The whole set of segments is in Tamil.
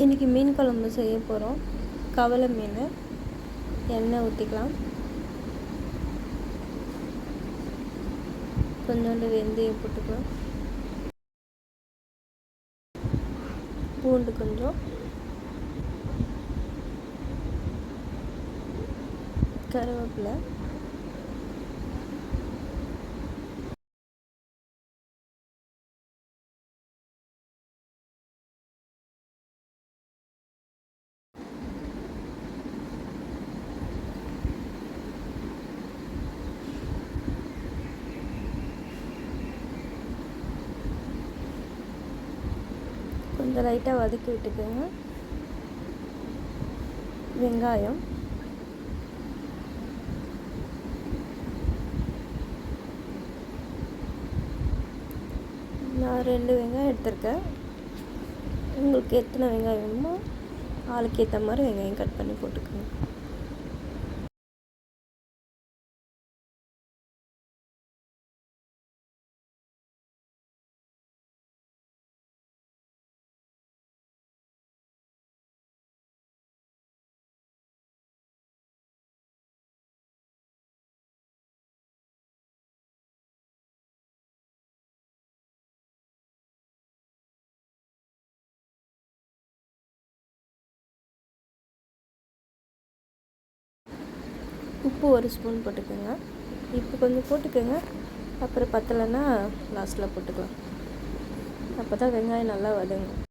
இன்றைக்கி மீன் குழம்பு செய்ய போகிறோம் கவலை மீன். எண்ணெய் ஊற்றிக்கலாம் கொஞ்சோண்டு வெந்தயம் போட்டுக்கலாம். பூண்டு கொஞ்சம். கருவேப்பிலை. கொஞ்சம் லைட்டாக வதக்கி விட்டுக்கோங்க. வெங்காயம். நான் ரெண்டு வெங்காயம் எடுத்திருக்கேன். உங்களுக்கு எத்தனை வெங்காயம் வேணுமோ ஆளுக்கு ஏற்ற மாதிரி வெங்காயம் கட் பண்ணி போட்டுக்கோங்க. உப்பு ஒரு ஸ்பூன் போட்டுக்கோங்க. இப்போ கொஞ்சம் போட்டுக்கோங்க. அப்புறம் பத்தலைன்னா லாஸ்ட்டில் போட்டுக்கலாம். அப்போ தான் வெங்காயம் நல்லா வதங்கும்.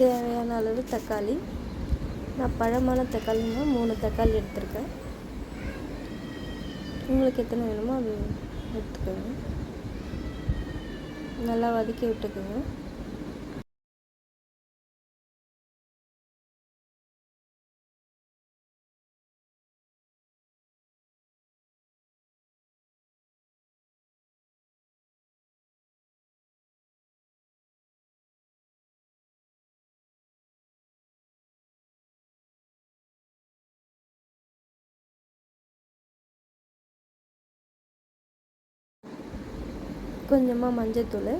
தேவையான அளவு தக்காளி. நான் பழமான தக்காளினா மூணு தக்காளி எடுத்திருக்கேன். உங்களுக்கு எத்தனை வேணுமோ அது எடுத்துக்கோங்க. நல்லா வதக்கி விட்டுக்கோங்க. கொஞ்சமாக மஞ்சத்தூள்.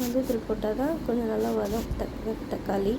மஞ்சத்தூள் போட்டால் தான் கொஞ்சம் நல்லா வரும். தக்க தக்காளி.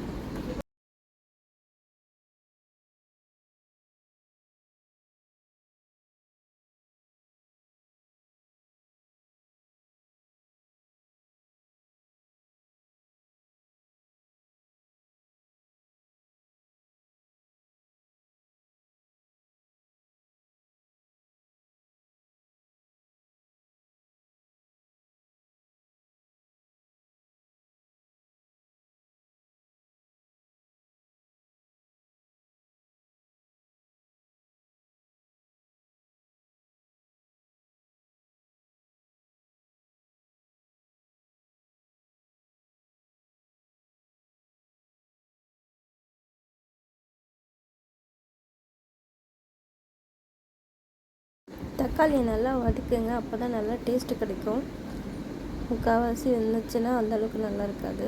தக்காளியை நல்லா வதக்குங்க அப்போ தான் நல்லா டேஸ்ட்டு கிடைக்கும். முக்கால்வாசி வெந்துச்சுன்னா அந்தளவுக்கு நல்லா இருக்காது.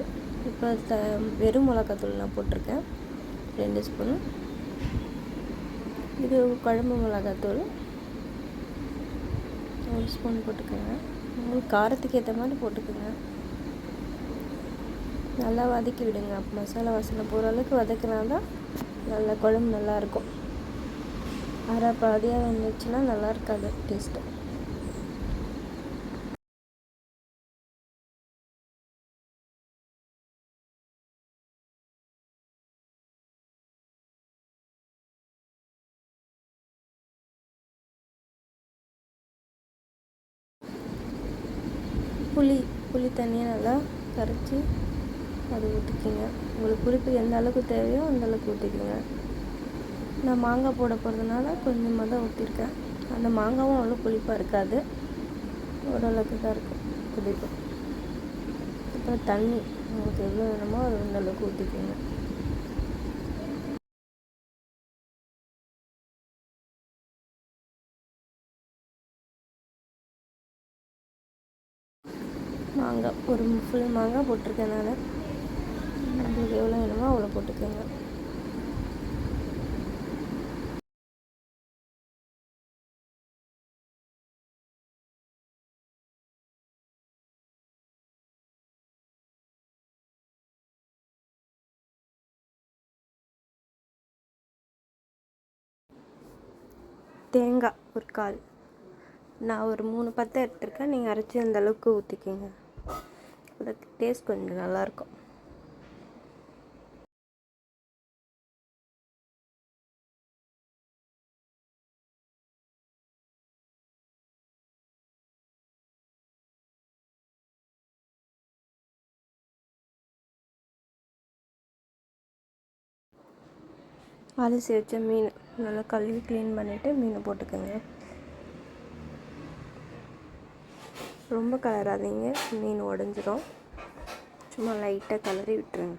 இப்போ த வெறும் மிளகாத்தூள் நான் போட்டிருக்கேன். ரெண்டு ஸ்பூன் இது குழம்பு மிளகாத்தூள். ஒரு ஸ்பூன் போட்டுக்கோங்க. உங்களுக்கு காரத்துக்கு ஏற்ற மாதிரி போட்டுக்கோங்க. நல்லா வதக்கி விடுங்க. மசாலா வாசனை போகிற அளவுக்கு வதக்கினா தான் நல்லா குழம்பு நல்லாயிருக்கும் அரை பாதியாக வந்துச்சுன்னா நல்லா இருக்காது டேஸ்ட்டு புளி புளி தண்ணியை நல்லா கரைச்சி அது ஊற்றிக்கிங்க உங்களுக்கு புளிப்பு எந்த அளவுக்கு தேவையோ அந்த அளவுக்கு ஊற்றிக்கிங்க நான் மாங்காய் போட போகிறதுனால கொஞ்சமாக தான் ஊற்றிருக்கேன் அந்த மாங்காவும் அவ்வளோ புளிப்பாக இருக்காது. ஓரளவுக்கு தான் இருக்கும் புளிப்பு. அப்புறம் தண்ணி. உங்களுக்கு எவ்வளோ வேணுமோ அது அந்த அளவுக்கு ஊற்றிக்கோங்க மாங்காய். ஒரு ஃபுல் மாங்காய் போட்டிருக்கேன் நான். போட்டுக்கோங்க. தேங்காய் ஒரு கால். நான் ஒரு மூணு பத்தை எடுத்துருக்கேன். நீங்கள் அரைச்சி அந்த அளவுக்கு ஊற்றிக்கிங்க அதுக்கு டேஸ்ட் கொஞ்சம் நல்லாயிருக்கும் அலசி வச்ச மீன். நல்லா கழுவி க்ளீன் பண்ணிவிட்டு மீனை போட்டுக்கோங்க. ரொம்ப கலராதீங்க மீன் உடஞ்சிரும். சும்மா லைட்டாக கலரி விட்டுருங்க.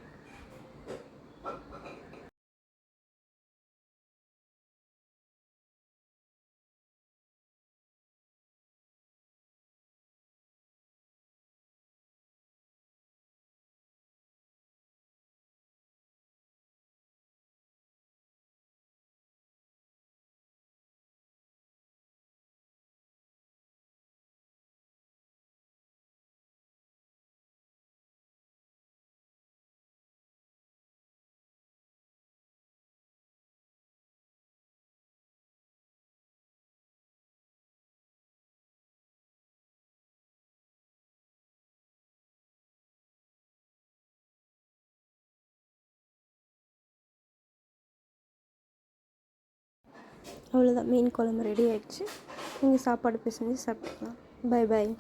அவ்வளோதான் மீன் குழம்பு ரெடி ஆகிடுச்சு நீங்கள் சாப்பாடு பிசைஞ்சு சாப்பிட்டுக்கலாம். Bye bye